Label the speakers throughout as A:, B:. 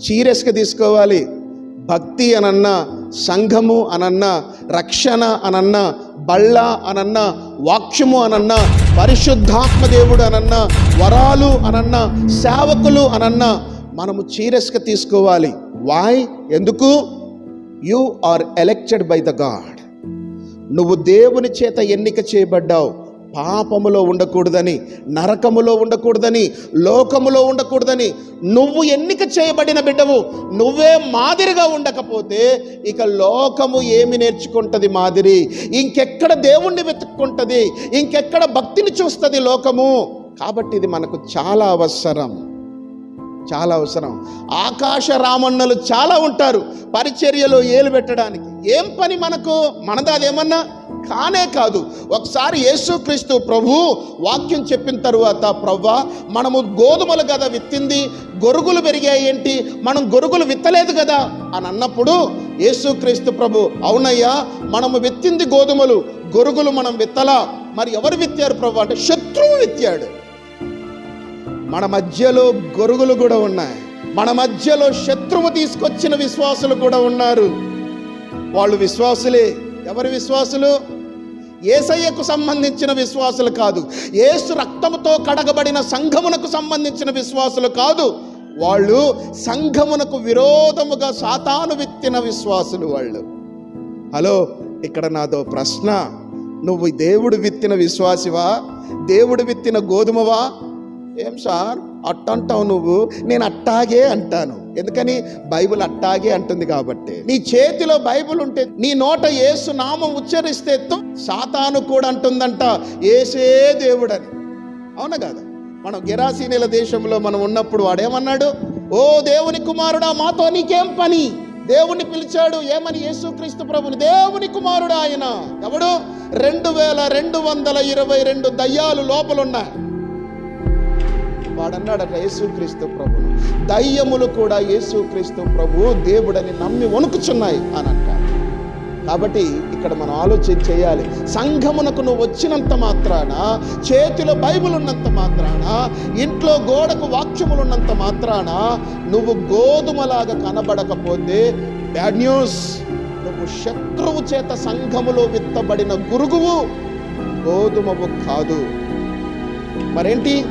A: సీరియస్గా తీసుకోవాలి. భక్తి అనన్న సంఘము అనన్న రక్షణ అనన్న బళ్ళ అనన్న వాక్యము అనన్న పరిశుద్ధాత్మ దేవుడు అనన్న వరాలు అనన్న సేవకులు అనన్న మనము సీరియస్గా తీసుకోవాలి. వాయ్ ఎందుకు? You are elected by the god నువ్వు దేవుని చేత ఎన్నిక చేయబడ్డావు. పాపములో ఉండకూడదని నరకములో ఉండకూడదని లోకములో ఉండకూడదని నువ్వు ఎన్నిక చేయబడిన బిడ్డవు నువ్వే మాదిరిగా ఉండకపోతే ఇక లోకము ఏమి నేర్చుకుంటుంది మాదిరి? ఇంకెక్కడ దేవుణ్ణి వెతుక్కుంటుంది? ఇంకెక్కడ భక్తిని చూస్తుంది లోకము? కాబట్టి ఇది మనకు చాలా అవసరం. చాలా అవసరం. ఆకాశ రామన్నలు చాలా ఉంటారు పరిచర్యలో ఏలు పెట్టడానికి. ఏం పని మనకు? మనది అదేమన్నా? కానే కాదు. ఒకసారి యేసుక్రీస్తు ప్రభు వాక్యం చెప్పిన తరువాత ప్రవ్వా మనము గోధుమలు కదా విత్తింది గొరుగులు పెరిగాయి ఏంటి? మనం గొరుగులు విత్తలేదు కదా అని అన్నప్పుడు యేసుక్రీస్తు ప్రభు అవునయ్యా మనము విత్తింది గోధుమలు గొరుగులు మనం విత్తలా? మరి ఎవరు విత్తారు ప్రభు అంటే శత్రువు విత్తాడు. మన మధ్యలో గొరుగులు కూడా ఉన్నాయి. మన మధ్యలో శత్రువు తీసుకొచ్చిన విశ్వాసులు కూడా ఉన్నారు. వాళ్ళు విశ్వాసులే. ఎవరి విశ్వాసులు? ఏసయ్యకు సంబంధించిన విశ్వాసులు కాదు. ఏసు రక్తముతో కడగబడిన సంఘమునకు సంబంధించిన విశ్వాసులు కాదు. వాళ్ళు సంఘమునకు విరోధముగా సాతాను విత్తిన విశ్వాసులు వాళ్ళు. హలో ఇక్కడ నాదో ప్రశ్న. నువ్వు దేవుడు విత్తిన విశ్వాసివా? దేవుడు విత్తిన గోధుమవా? ఏం సార్? అట్టంటావు నువ్వు నేను అట్టాగే అంటాను. ఎందుకని? బైబిల్ అట్టాగే అంటుంది కాబట్టి. నీ చేతిలో బైబిల్ ఉంటే నీ నోట ఏసు నామం ఉచ్చరిస్తే తో సాతాను కూడా అంటుందంట. ఏసే దేవుడని. అవునా కాదా? మనం గెరాసీనీల దేశంలో మనం ఉన్నప్పుడు వాడేమన్నాడు? ఓ దేవుని కుమారుడా మాతో నీకేం పని? దేవుణ్ణి పిలిచాడు ఏమని? యేసుక్రీస్తు ప్రభుని. దేవుని కుమారుడు ఆయన. ఎవడు? రెండు వేల రెండు వందల ఇరవై రెండు దయ్యాలు లోపలున్నాయి. వాడన్నాడట యేసుక్రీస్తు ప్రభు. దయ్యములు కూడా యేసుక్రీస్తు ప్రభు దేవుడని నమ్మి వణుకుచున్నాయి అని అంటారు. కాబట్టి ఇక్కడ మనం ఆలోచన చేయాలి. సంఘమునకు నువ్వు వచ్చినంత మాత్రాన చేతిలో బైబిల్ ఉన్నంత మాత్రాన ఇంట్లో గోడకు వాక్యములు ఉన్నంత మాత్రాన నువ్వు గోధుమలాగా కనబడకపోతే బ్యాడ్ న్యూస్. నువ్వు శత్రువు చేత సంఘములో విత్తబడిన గురుగువు గోధుమవు కాదు. మరేంటి?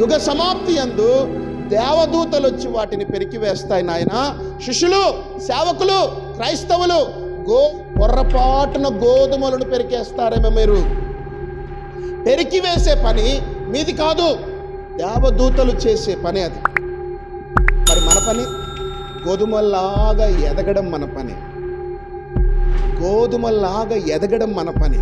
A: యుగ సమాప్తి అందు దేవదూతలు వచ్చి వాటిని పెరికి వేస్తాయి నాయన. శిష్యులు సేవకులు క్రైస్తవులు గో పొర్రపాటున గోధుమలను పెరికేస్తారేమో మీరు. పెరికి వేసే పని మీది కాదు దేవదూతలు చేసే పని అది. మరి మన పని? గోధుమలాగా ఎదగడం మన పని. గోధుమలాగా ఎదగడం మన పని.